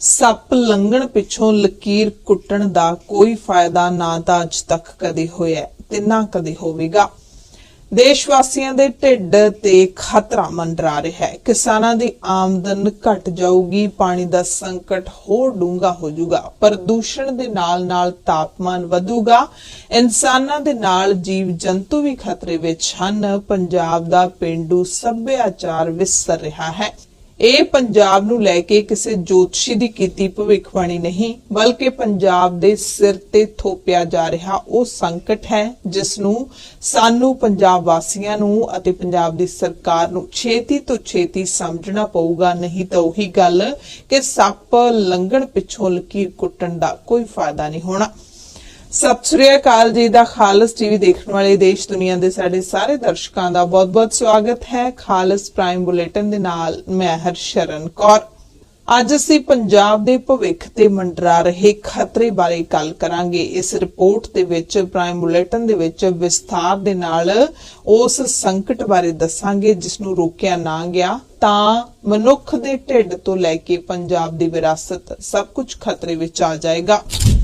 ਸੱਪ ਲੰਘਣ ਪਿੱਛੋਂ ਲਕੀਰ ਕੁੱਟਣ ਦਾ ਕੋਈ ਫਾਇਦਾ ਨਾ ਤਾਂ ਅੱਜ ਤੱਕ ਕਦੇ ਹੋਇਆ ਤੇ ਨਾ ਕਦੇ ਹੋਵੇਗਾ। ਦੇਸ਼ ਵਾਸੀਆਂ ਦੇ ਢਿੱਡ ਤੇ ਖਤਰਾ ਮੰਡਰਾ ਰਿਹਾ ਹੈ। ਕਿਸਾਨਾਂ ਦੀ ਆਮਦਨ ਘਟ ਜਾਊਗੀ, ਪਾਣੀ ਦਾ ਸੰਕਟ ਹੋਰ ਡੂੰਘਾ ਹੋ ਜਾਊਗਾ। ਪ੍ਰਦੂਸ਼ਣ ਦੇ ਨਾਲ ਨਾਲ ਤਾਪਮਾਨ ਵਧੂਗਾ। ਇਨਸਾਨਾਂ ਦੇ ਨਾਲ ਜੀਵ ਜੰਤੂ ਵੀ ਖਤਰੇ ਵਿੱਚ ਹਨ। ਪੰਜਾਬ ਦਾ ਪਿੰਡੂ ਸੱਭਿਆਚਾਰ ਵਿਸਰ ਰਿਹਾ ਹੈ। ਇਹ ਪੰਜਾਬ ਨੂੰ ਲੈ ਕੇ ਕਿਸੇ ਜੋਤਸ਼ੀ ਦੀ ਕੀਤੀ ਭਵਿੱਖਬਾਣੀ ਨਹੀਂ, ਬਲਕਿ ਪੰਜਾਬ ਦੇ ਸਿਰ ਤੇ ਥੋਪਿਆ ਜਾ ਰਿਹਾ ਉਹ ਸੰਕਟ ਹੈ, ਜਿਸ ਨੂੰ ਸਾਨੂੰ ਪੰਜਾਬ ਵਾਸੀਆਂ ਨੂੰ ਅਤੇ ਪੰਜਾਬ ਦੀ ਸਰਕਾਰ ਨੂੰ ਛੇਤੀ ਤੋਂ ਛੇਤੀ ਸਮਝਣਾ ਪਊਗਾ। ਨਹੀਂ ਤਾਂ ਉਹੀ ਗੱਲ ਕਿ ਸੱਪ ਲੰਘਣ ਪਿੱਛੋਂ ਲਕੀਰ ਕੁੱਟਣ ਦਾ ਕੋਈ ਫਾਇਦਾ ਨਹੀਂ ਹੋਣਾ। ਸਤਿ ਸ੍ਰੀ ਅਕਾਲ ਜੀ ਦਾ ਖਾਲਸ ਟੀਵੀ ਦੇਖਣ ਵਾਲੇ ਦੇਸ਼ ਦੁਨੀਆ ਦੇ ਸਾਡੇ ਸਾਰੇ ਦਰਸ਼ਕਾਂ ਦਾ ਬਹੁਤ-ਬਹੁਤ ਸਵਾਗਤ ਹੈ। ਖਾਲਸ ਪ੍ਰਾਈਮ ਬੁਲੇਟਿਨ ਦੇ ਨਾਲ ਮੈਂ ਹਰਸ਼ਰਨ ਕੌਰ। ਅੱਜ ਅਸੀਂ ਪੰਜਾਬ ਦੇ ਭਵਿੱਖ ਤੇ ਮੰਡਰਾ ਰਹੇ ਖਤਰੇ ਬਾਰੇ ਗੱਲ ਕਰਾਂਗੇ। ਇਸ ਰਿਪੋਰਟ ਦੇ ਵਿੱਚ, ਪ੍ਰਾਈਮ ਬੁਲੇਟਿਨ ਦੇ ਵਿੱਚ ਵਿਸਥਾਰ ਦੇ ਨਾਲ ਉਸ ਸੰਕਟ ਬਾਰੇ ਦੱਸਾਂਗੇ, ਜਿਸ ਨੂੰ ਰੋਕਿਆ ਨਾ ਗਿਆ ਤਾਂ ਮਨੁੱਖ ਦੇ ਢਿੱਡ ਤੋਂ ਲੈ ਕੇ ਪੰਜਾਬ ਦੀ ਵਿਰਾਸਤ ਸਭ ਕੁਝ ਖਤਰੇ ਵਿੱਚ ਆ ਜਾਏਗਾ।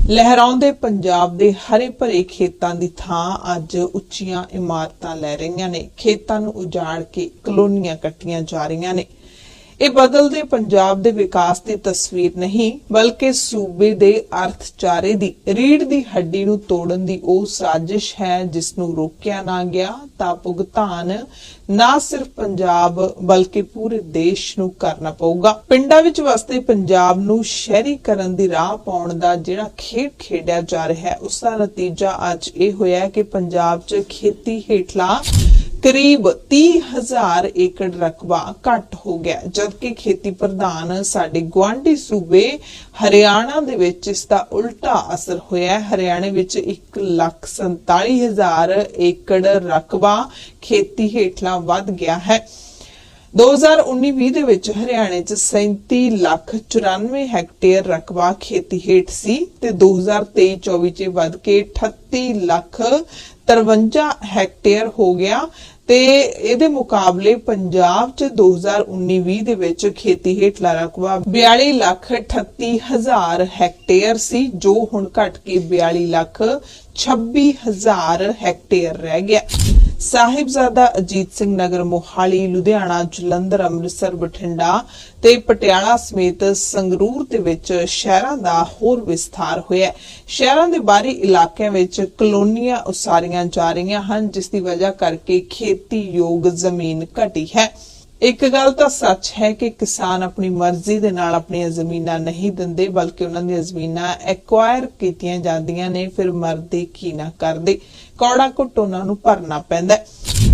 ਲਹਿਰਾਉਂਦੇ ਪੰਜਾਬ ਦੇ ਹਰੇ ਭਰੇ ਖੇਤਾਂ ਦੀ ਥਾਂ ਅੱਜ ਉੱਚੀਆਂ ਇਮਾਰਤਾਂ ਲੈ ਰਹੀਆਂ ਨੇ। ਖੇਤਾਂ ਨੂੰ ਉਜਾੜ ਕੇ ਕਲੋਨੀਆਂ ਕੱਟੀਆਂ ਜਾ ਰਹੀਆਂ ਨੇ। ਇਹ ਬਦਲਦੇ ਪੰਜਾਬ ਦੇ ਵਿਕਾਸ ਦੀ ਤਸਵੀਰ ਨਹੀਂ, ਬਲਕਿ ਸੂਬੇ ਦੇ ਅਰਥਚਾਰੇ ਦੀ ਰੀੜ ਦੀ ਹੱਡੀ ਨੂੰ ਤੋੜਨ ਦੀ ਉਹ ਸਾਜ਼ਿਸ਼ ਹੈ ਜਿਸ ਨੂੰ ਰੋਕਿਆ ਨਾ ਗਿਆ ਤਾਂ ਭੁਗਤਾਨ ਨਾ ਸਿਰਫ ਪੰਜਾਬ, ਬਲਕਿ ਪੂਰੇ ਦੇਸ਼ ਨੂੰ ਕਰਨਾ ਪਊਗਾ। ਪਿੰਡਾਂ ਵਿੱਚ ਵਸਦੇ ਪੰਜਾਬ ਨੂੰ ਸ਼ਹਿਰੀਕਰਨ ਦੀ ਰਾਹ ਪਾਉਣ ਦਾ ਜਿਹੜਾ ਖੇਡ ਖੇਡਿਆ ਜਾ ਰਿਹਾ ਹੈ, ਉਸ ਦਾ ਨਤੀਜਾ ਅੱਜ ਇਹ ਹੋਇਆ ਹੈ ਕਿ ਪੰਜਾਬ 'ਚ ਖੇਤੀ ਹੇਠਲਾ ਕਰੀਬ 30000 ਏਕੜ ਰਕਬਾ ਘਟ ਹੋ ਗਿਆ ਹੈ, ਜਦਕਿ ਖੇਤੀ ਪ੍ਰਧਾਨ ਸਾਡੇ ਗੁਆਂਢੀ ਸੂਬੇ ਹਰਿਆਣਾ ਦੇ ਵਿੱਚ ਇਸ ਦਾ ਉਲਟਾ ਅਸਰ ਹੋਇਆ ਹੈ। ਹਰਿਆਣੇ ਵਿੱਚ 147000 ਏਕੜ ਰਕਬਾ ਖੇਤੀ ਹੇਠਲਾ ਵੱਧ ਗਿਆ ਹੈ। 2019-20 ਦੇ ਵਿੱਚ ਹਰਿਆਣੇ 'ਚ 37 ਲੱਖ 94 ਹੈਕਟੇਅਰ ਰਕਬਾ ਖੇਤੀ ਹੇਠ ਸੀ ਤੇ 2023-24 'ਚ ਵੱਧ ਕੇ 38 ਲੱਖ 53 ਹੈਕਟੇਅਰ ਹੋ ਗਿਆ। ਤੇ ਇਹਦੇ ਮੁਕਾਬਲੇ ਪੰਜਾਬ 'ਚ 2019-20 ਦੇ ਵਿੱਚ ਖੇਤੀ ਹੇਠਲਾ ਰਕਬਾ 42 ਲੱਖ 38 ਹਜ਼ਾਰ ਹੈਕਟੇਅਰ ਸੀ, ਜੋ ਹੁਣ ਘਟ ਕੇ 42 ਲੱਖ 26 ਹਜ਼ਾਰ ਹੈਕਟੇਅਰ ਰਹਿ ਗਿਆ। ਸਾਹਿਬਜ਼ਾਦਾ ਅਜੀਤ ਸਿੰਘ ਨਗਰ ਮੋਹਾਲੀ, ਲੁਧਿਆਣਾ, ਜਲੰਧਰ, ਅੰਮ੍ਰਿਤਸਰ, ਬਠਿੰਡਾ ਤੇ ਪਟਿਆਲਾ ਸਮੇਤ ਸੰਗਰੂਰ ਦੇ ਵਿੱਚ ਸ਼ਹਿਰਾਂ ਦਾ ਹੋਰ ਵਿਸਥਾਰ ਹੋਇਆ ਹੈ। ਸ਼ਹਿਰਾਂ ਦੇ ਬਾਹਰੀ ਇਲਾਕਿਆਂ ਵਿੱਚ ਕਲੋਨੀਆਂ ਉਸਾਰੀਆਂ ਜਾ ਰਹੀਆਂ ਹਨ, ਜਿਸ ਦੀ ਵਜ੍ਹਾ ਕਰਕੇ ਖੇਤੀਯੋਗ ਜ਼ਮੀਨ ਘਟੀ ਹੈ ਇੱਕ ਗੱਲ ਤਾਂ ਸੱਚ ਹੈ ਕਿ ਕਿਸਾਨ ਆਪਣੀ ਮਰਜ਼ੀ ਦੇ ਨਾਲ ਆਪਣੀਆਂ ਜ਼ਮੀਨਾਂ ਨਹੀਂ ਦਿੰਦੇ, ਬਲਕਿ ਉਹਨਾਂ ਦੀਆਂ ਜ਼ਮੀਨਾਂ ਐਕਵਾਇਰ ਕੀਤੀਆਂ ਜਾਂਦੀਆਂ ਨੇ, ਫਿਰ ਮਰਦੇ ਕੀ ਨਾ ਕਰਦੇ ਕੌੜਾ ਘੁੱਟ ਉਹਨਾਂ ਨੂੰ ਭਰਨਾ ਪੈਂਦਾ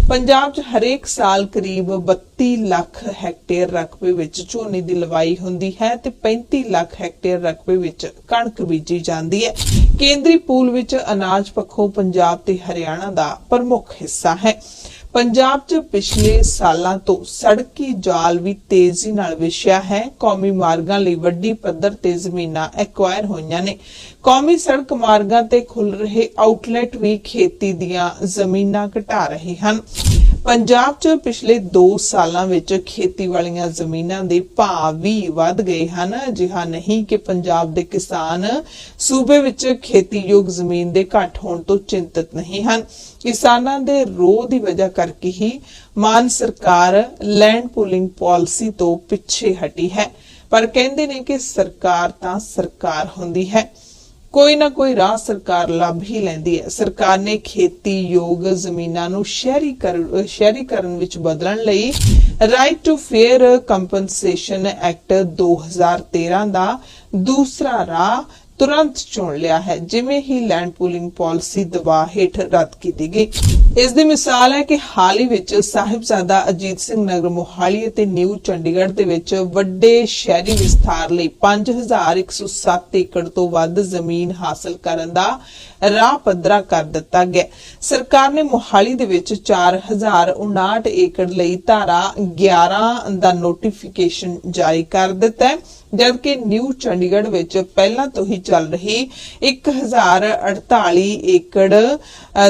ਪੰਜਾਬ 'ਚ ਹਰੇਕ ਸਾਲ ਕਰੀਬ 32 ਲੱਖ ਹੈਕਟੇਅਰ ਰਕਬੇ ਵਿੱਚ ਝੋਨੇ ਦੀ ਲਵਾਈ ਹੁੰਦੀ ਹੈ ਤੇ 35 ਲੱਖ ਹੈਕਟੇਅਰ ਰਕਬੇ ਵਿੱਚ ਕਣਕ ਬੀਜੀ ਜਾਂਦੀ ਹੈ। ਕੇਂਦਰੀ ਪੂਲ ਵਿੱਚ ਅਨਾਜ ਪੱਖੋਂ ਪੰਜਾਬ ਤੇ ਹਰਿਆਣਾ ਦਾ ਪ੍ਰਮੁੱਖ ਹਿੱਸਾ ਹੈ। ਪੰਜਾਬ 'ਚ ਪਿਛਲੇ ਸਾਲਾਂ ਤੋਂ ਸੜਕੀ ਜਾਲ ਵੀ ਤੇਜ਼ੀ ਨਾਲ ਵਿਛਿਆ ਹੈ। ਕੌਮੀ ਮਾਰਗਾਂ ਲਈ ਵੱਡੀ ਪੱਧਰ ਤੇ ਜ਼ਮੀਨਾਂ ਐਕਵਾਇਰ ਹੋਈਆਂ ਨੇ। ਕੌਮੀ ਸੜਕ ਮਾਰਗਾਂ ਤੇ ਖੁੱਲ ਰਹੇ ਆਊਟਲੈਟ ਵੀ ਖੇਤੀ ਦੀਆਂ ਜ਼ਮੀਨਾਂ ਘਟਾ ਰਹੇ ਹਨ। ਪੰਜਾਬ 'ਚ ਪਿਛਲੇ 2 ਸਾਲਾਂ ਵਿੱਚ ਖੇਤੀ ਵਾਲੀਆਂ ਜ਼ਮੀਨਾਂ ਦੇ ਭਾਅ ਵੀ ਵੱਧ ਗਏ ਹਨ। ਅਜਿਹਾ ਨਹੀਂ ਕਿ ਪੰਜਾਬ ਦੇ ਕਿਸਾਨ ਸੂਬੇ ਵਿੱਚ ਖੇਤੀਯੋਗ ਜ਼ਮੀਨ ਦੇ ਘਟ ਹੋਣ ਤੋਂ ਚਿੰਤਤ ਨਹੀਂ ਹਨ। ਕਿਸਾਨਾਂ ਦੇ ਰੋਹ ਦੀ ਵਜ੍ਹਾ ਕਰਕੇ ਹੀ ਮਾਨ ਸਰਕਾਰ ਲੈਂਡ ਪੂਲਿੰਗ ਪਾਲਿਸੀ ਤੋਂ ਪਿੱਛੇ ਹਟੀ ਹੈ। ਪਰ ਕਹਿੰਦੇ ਨੇ ਕਿ ਸਰਕਾਰ ਤਾਂ ਸਰਕਾਰ ਹੁੰਦੀ ਹੈ। ਕੋਈ ਨਾ ਕੋਈ ਰਾਹ ਸਰਕਾਰ ਲੱਭ ਹੀ ਲੈਂਦੀ ਹੈ। ਸਰਕਾਰ ਨੇ ਖੇਤੀ ਯੋਗ ਜ਼ਮੀਨਾਂ ਨੂੰ ਸ਼ਹਿਰੀਕਰਨ ਸ਼ਹਿਰੀਕਰਨ ਵਿੱਚ ਬਦਲਣ ਲਈ right to fair compensation act 2013 ਦਾ ਦੂਸਰਾ ਰਾਹ ਤੁਰੰਤ ਚੁਣ ਲਿਆ ਹੈ, ਜਿਵੇਂ ਹੀ ਲੈਂਡ ਪੂਲਿੰਗ ਪਾਲਿਸੀ ਦਬਾਅ ਹੇਠ ਰੱਦ ਕੀਤੀ ਗਈ। ਇਸ ਦੀ ਮਿਸਾਲ ਹੈ ਕਿ ਹਾਲ ਹੀ ਵਿੱਚ ਸਾਹਿਬਜ਼ਾਦਾ ਅਜੀਤ ਸਿੰਘ ਨਗਰ ਮੋਹਾਲੀ ਅਤੇ ਨਿਊ ਚੰਡੀਗੜ੍ਹ ਦੇ ਵਿੱਚ ਵੱਡੇ ਸ਼ਹਿਰੀ ਵਿਸਥਾਰ ਲਈ 5107 ਏਕੜ ਤੋਂ ਵੱਧ ਜ਼ਮੀਨ ਹਾਸਲ ਕਰਨ ਦਾ ਰਾਹ ਪੱਧਰਾ ਕਰ ਦਿੱਤਾ ਗਿਆ। ਸਰਕਾਰ ਨੇ ਮੋਹਾਲੀ ਦੇ ਵਿੱਚ 4059 ਏਕੜ ਲਈ ਧਾਰਾ 11 ਦਾ ਨੋਟੀਫਿਕੇਸ਼ਨ ਜਾਰੀ ਕਰ ਦਿੱਤਾ ਹੈ, ਜਦਕਿ ਨਿਊ ਚੰਡੀਗੜ੍ਹ ਵਿੱਚ ਪਹਿਲਾਂ ਤੋਂ ਹੀ ਚੱਲ ਰਹੀ 1048 ਏਕੜ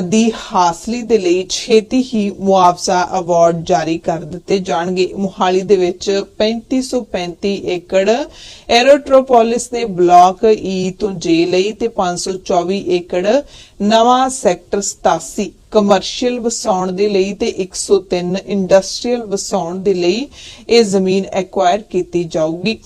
ਦੀ ਹਾਸਲੀ ਦੇ ਲਈ ਛੇਤੀ ਹੀ ਮੁਆਵਜ਼ਾ ਅਵਾਰਡ ਜਾਰੀ ਕਰ ਦਿੱਤੇ ਜਾਣਗੇ। ਮੁਹਾਲੀ ਦੇ ਵਿੱਚ 3535 ਏਕੜ ਐਰੋਟ੍ਰੋਪੋਲਿਸ ਦੇ ਬਲਾਕ ਈ ਤੋਂ ਜੇ ਲਈ ਤੇ 524 ਏਕੜ ਨਵਾਂ ਸੈਕਟਰ 87 ਕਮਰਸ਼ੀਅਲ ਵਸਾਉਣ ਦੇ ਲਈ ਤੇ 103 ਇੰਡਸਟਰੀਅਲ ਵਸਾਉਣ ਦੇ ਲਈ ਇਹ ਜ਼ਮੀਨ ਐਕਵਾਇਰ ਕੀਤੀ ਜਾਊਗੀ।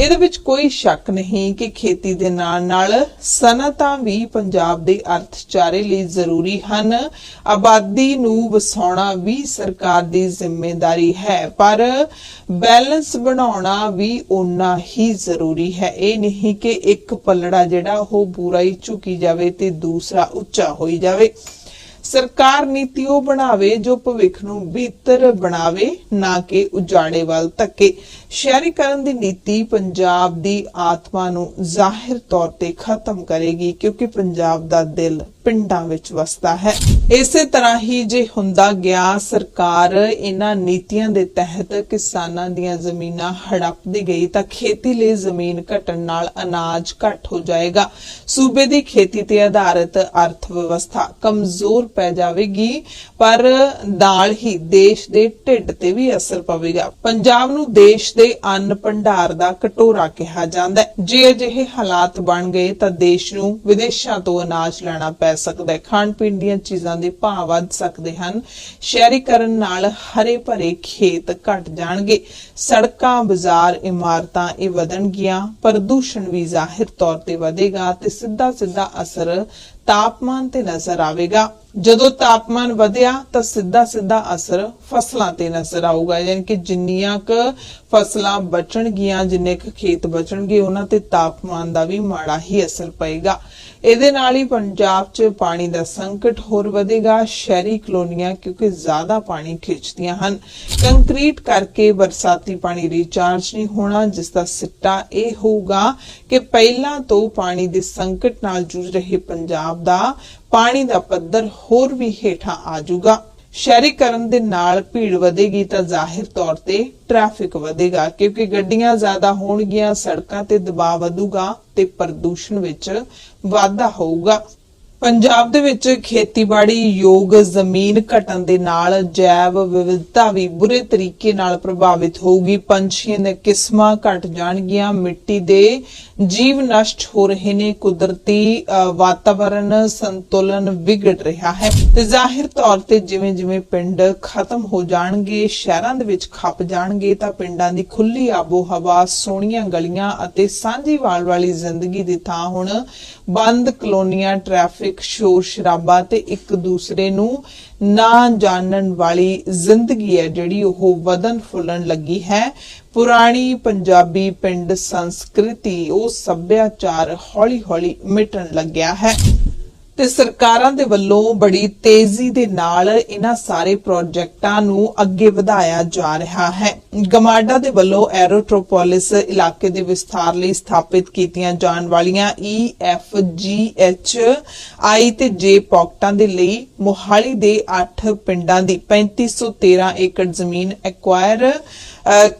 ਇਹਦੇ ਵਿੱਚ ਕੋਈ ਸ਼ੱਕ ਨਹੀਂ ਕਿ ਖੇਤੀ ਦੇ ਨਾਲ ਨਾਲ ਸਨਅਤਾਂ ਵੀ ਪੰਜਾਬ ਦੇ ਅਰਥਚਾਰੇ ਲਈ ਜ਼ਰੂਰੀ ਹਨ। ਆਬਾਦੀ ਨੂੰ ਵਸਾਉਣਾ ਵੀ ਸਰਕਾਰ ਦੀ ਜ਼ਿੰਮੇਵਾਰੀ ਹੈ, ਪਰ ਬੈਲੈਂਸ ਬਣਾਉਣਾ ਵੀ ਉਨਾ ਹੀ ਜ਼ਰੂਰੀ ਹੈ। ਇਹ ਨਹੀਂ ਕਿ ਇੱਕ ਪੱਲੜਾ ਜਿਹੜਾ ਉਹ ਪੂਰਾ ਹੀ ਝੁਕੀ ਜਾਵੇ ਤੇ ਦੂਸਰਾ ਉੱਚਾ ਹੋਈ ਜਾਵੇ। ਸਰਕਾਰ ਨੀਤੀ ਉਹ ਬਣਾਵੇ ਜੋ ਭਵਿੱਖ ਨੂੰ ਬਿਹਤਰ ਬਣਾਵੇ, ਨਾ ਕਿ ਉਜਾੜੇ ਵੱਲ ਧੱਕੇ। ਸ਼ਹਿਰੀਕਰਨ ਦੀ ਨੀਤੀ ਪੰਜਾਬ ਦੀ ਆਤਮਾ ਨੂੰ ਜ਼ਾਹਿਰ ਤੌਰ ਤੇ ਖਤਮ ਕਰੇਗੀ ਕਿਉਂਕਿ ਪੰਜਾਬ ਦਾ ਦਿਲ ਪਿੰਡਾਂ ਵਿੱਚ ਵਸਦਾ ਹੈ। ਇਸੇ ਤਰ੍ਹਾਂ ਹੀ ਜੇ ਹੁੰਦਾ ਗਿਆ, ਸਰਕਾਰ ਇਹਨਾਂ ਨੀਤੀਆਂ ਦੇ ਤਹਿਤ ਕਿਸਾਨਾਂ ਦੀਆਂ ਜ਼ਮੀਨਾਂ ਹੜਪਦੀ ਗਈ ਤਾਂ ਖੇਤੀ ਲਈ ਜ਼ਮੀਨ ਘਟਣ ਨਾਲ ਅਨਾਜ ਘਟ ਹੋ ਜਾਏਗਾ। ਸੂਬੇ ਦੀ ਖੇਤੀ ਤੇ ਆਧਾਰਿਤ ਅਰਥ ਵਿਵਸਥਾ ਕਮਜ਼ੋਰ ਪੈ ਜਾਵੇਗੀ, ਪਰ ਨਾਲ ਹੀ ਦੇਸ਼ ਦੇ ਢਿੱਡ ਤੇ ਵੀ ਅਸਰ ਪਵੇਗਾ। ਪੰਜਾਬ ਨੂੰ ਦੇਸ਼ ਦੇ ਅੰਨ ਭੰਡਾਰ ਦਾ ਕਟੋਰਾ ਕਿਹਾ ਜਾਂਦਾ ਹੈ। ਜੇ ਅਜਿਹੇ ਹਾਲਾਤ ਬਣ ਗਏ ਤਾਂ ਦੇਸ਼ ਨੂੰ ਵਿਦੇਸ਼ਾਂ ਤੋਂ ਅਨਾਜ ਲੈਣਾ ਪੈ ਸਕਦਾ ਹੈ। ਖਾਣ ਪੀਣ ਦੀਆਂ ਚੀਜ਼ਾਂ ਦੇ ਭਾਅ ਵੱਧ ਸਕਦੇ ਹਨ। ਸ਼ਹਿਰੀਕਰਨ ਨਾਲ ਹਰੇ ਭਰੇ ਖੇਤ ਘਟ ਜਾਣਗੇ। ਸੜਕਾਂ, ਬਾਜ਼ਾਰ, ਇਮਾਰਤਾਂ ਇਹ ਵਧਣਗੀਆਂ। ਪ੍ਰਦੂਸ਼ਣ ਵੀ ਜ਼ਾਹਿਰ ਤੌਰ ਤੇ ਵਧੇਗਾ ਤੇ ਸਿੱਧਾ ਸਿੱਧਾ ਅਸਰ ਤਾਪਮਾਨ ਤੇ ਨਜ਼ਰ ਆਵੇਗਾ। ਜਦੋਂ ਤਾਪਮਾਨ ਵਧਿਆ, ਤਾਂ ਸਿੱਧਾ ਸਿੱਧਾ ਅਸਰ ਫਸਲਾਂ ਤੇ ਨਜ਼ਰ ਆਊਗਾ। ਯਾਨੀ ਕਿ ਜਿੰਨੀਆਂ ਕ ਫਸਲਾਂ ਬਚਣਗੀਆਂ, ਜਿੰਨੇ ਕ ਖੇਤ ਬਚਣਗੇ, ਉਹਨਾਂ ਤੇ ਤਾਪਮਾਨ ਦਾ ਵੀ ਮਾੜਾ ਹੀ ਅਸਰ ਪਏਗਾ। ਇਹਦੇ ਨਾਲ ਹੀ ਪੰਜਾਬ 'ਚ ਪਾਣੀ ਦਾ ਸੰਕਟ ਹੋਰ ਵਧੇਗਾ, ਸ਼ਹਿਰੀ ਕਲੋਨੀਆਂ ਕਿਉਂਕਿ ਜ਼ਿਆਦਾ ਪਾਣੀ ਖਿੱਚਦੀਆਂ ਹਨ। ਕੰਕਰੀਟ ਕਰਕੇ ਬਰਸਾਤੀ ਪਾਣੀ ਰੀਚਾਰਜ ਨਹੀਂ ਹੋਣਾ, ਜਿਸ ਦਾ ਸਿੱਟਾ ਇਹ ਹੋਊਗਾ ਕਿ ਪਹਿਲਾਂ ਤੋਂ ਪਾਣੀ ਦੇ ਸੰਕਟ ਨਾਲ ਜੂਝ ਰਹੇ ਪੰਜਾਬ ਦਾ ਪਾਣੀ ਦਾ ਪੱਧਰ ਹੋਰ ਵੀ ਹੇਠਾਂ ਆ ਜਾਊਗਾ। ਸ਼ਹਿਰੀਕਰਨ ਦੇ ਨਾਲ ਭੀੜ ਵਧੇਗੀ ਤਾਂ ਜ਼ਾਹਿਰ ਤੌਰ ਤੇ ਟ੍ਰੈਫਿਕ ਵਧੇਗਾ, ਕਿਉਂਕਿ ਗੱਡੀਆਂ ਜ਼ਿਆਦਾ ਹੋਣਗੀਆਂ, ਸੜਕਾਂ ਤੇ ਦਬਾਅ ਵਧੂਗਾ ਤੇ ਪ੍ਰਦੂਸ਼ਣ ਵਿੱਚ ਵਾਧਾ ਹੋਊਗਾ। ਪੰਜਾਬ ਦੇ ਵਿੱਚ ਖੇਤੀਬਾੜੀ ਯੋਗ ਜ਼ਮੀਨ ਘਟਣ ਦੇ ਨਾਲ ਜੈਵ ਵਿਵਿਧਤਾ ਵੀ ਬੁਰੇ ਤਰੀਕੇ ਨਾਲ ਪ੍ਰਭਾਵਿਤ ਹੋਊਗੀ। ਪੰਛੀਆਂ ਦੀਆਂ ਕਿਸਮਾਂ ਘਟ ਜਾਣਗੀਆਂ ਮਿੱਟੀ ਦੇ ਜੀਵ ਨਸ਼ਟ ਹੋ ਰਹੇ ਨੇ ਕੁਦਰਤੀ ਅ, ਵਾਤਾਵਰਣ ਸੰਤੁਲਨ ਵਿਗੜ ਰਿਹਾ ਹੈ। ਤੇ ਜ਼ਾਹਿਰ ਤੌਰ ਤੇ ਜਿਵੇਂ ਜਿਵੇਂ ਪਿੰਡ ਖਤਮ ਹੋ ਜਾਣਗੇ ਸ਼ਹਿਰਾਂ ਦੇ ਵਿੱਚ ਖੱਪ ਜਾਣਗੇ ਤਾਂ ਪਿੰਡਾਂ ਦੀ ਖੁੱਲੀ ਆਬੋ ਹਵਾ ਸੋਹਣੀਆਂ ਗਲੀਆਂ ਅਤੇ ਸਾਂਝੀਵਾਲ ਵਾਲੀ ਜ਼ਿੰਦਗੀ ਦੀ ਥਾਂ ਹੁਣ ਬੰਦ ਕਲੋਨੀਆਂ ਟ੍ਰੈਫਿਕ ਸ਼ੋਰ ਸ਼ਰਾਬਾ ਤੇ ਇੱਕ ਦੂਸਰੇ ਨੂੰ ਨਾ ਜਾਣਨ ਵਾਲੀ ਜ਼ਿੰਦਗੀ ਹੈ, ਜਿਹੜੀ ਉਹ ਵਧਨ ਫੁੱਲਣ ਲੱਗੀ ਹੈ। ਪੁਰਾਣੀ ਪੰਜਾਬੀ ਪਿੰਡ ਸੰਸਕ੍ਰਿਤੀ ਉਹ ਸੱਭਿਆਚਾਰ ਹੌਲੀ-ਹੌਲੀ ਮਿਟਣ ਲੱਗਿਆ ਹੈ। ਤੇ ਸਰਕਾਰਾਂ ਦੇ ਵੱਲੋਂ ਬੜੀ ਤੇਜ਼ੀ ਦੇ ਨਾਲ ਇਹਨਾਂ ਸਾਰੇ ਪ੍ਰੋਜੈਕਟਾਂ ਨੂੰ ਅੱਗੇ ਵਧਾਇਆ ਜਾ ਰਿਹਾ ਹੈ। ਗਮਾਡਾ ਦੇ ਵੱਲੋਂ ਐਰੋਟ੍ਰੋਪੋਲਿਸ ਇਲਾਕੇ ਦੇ ਵਿਸਥਾਰ ਲਈ ਸਥਾਪਿਤ ਕੀਤੀਆਂ ਜਾਣ ਵਾਲੀਆਂ ਈ ਐਫ ਜੀ ਐਚ ਆਈ ਤੇ ਜੇ ਪੌਕਟਾਂ ਦੇ ਲਈ ਮੋਹਾਲੀ ਦੇ 8 ਪਿੰਡਾਂ ਦੀ 3513 ਏਕੜ ਜ਼ਮੀਨ ਐਕਵਾਇਰ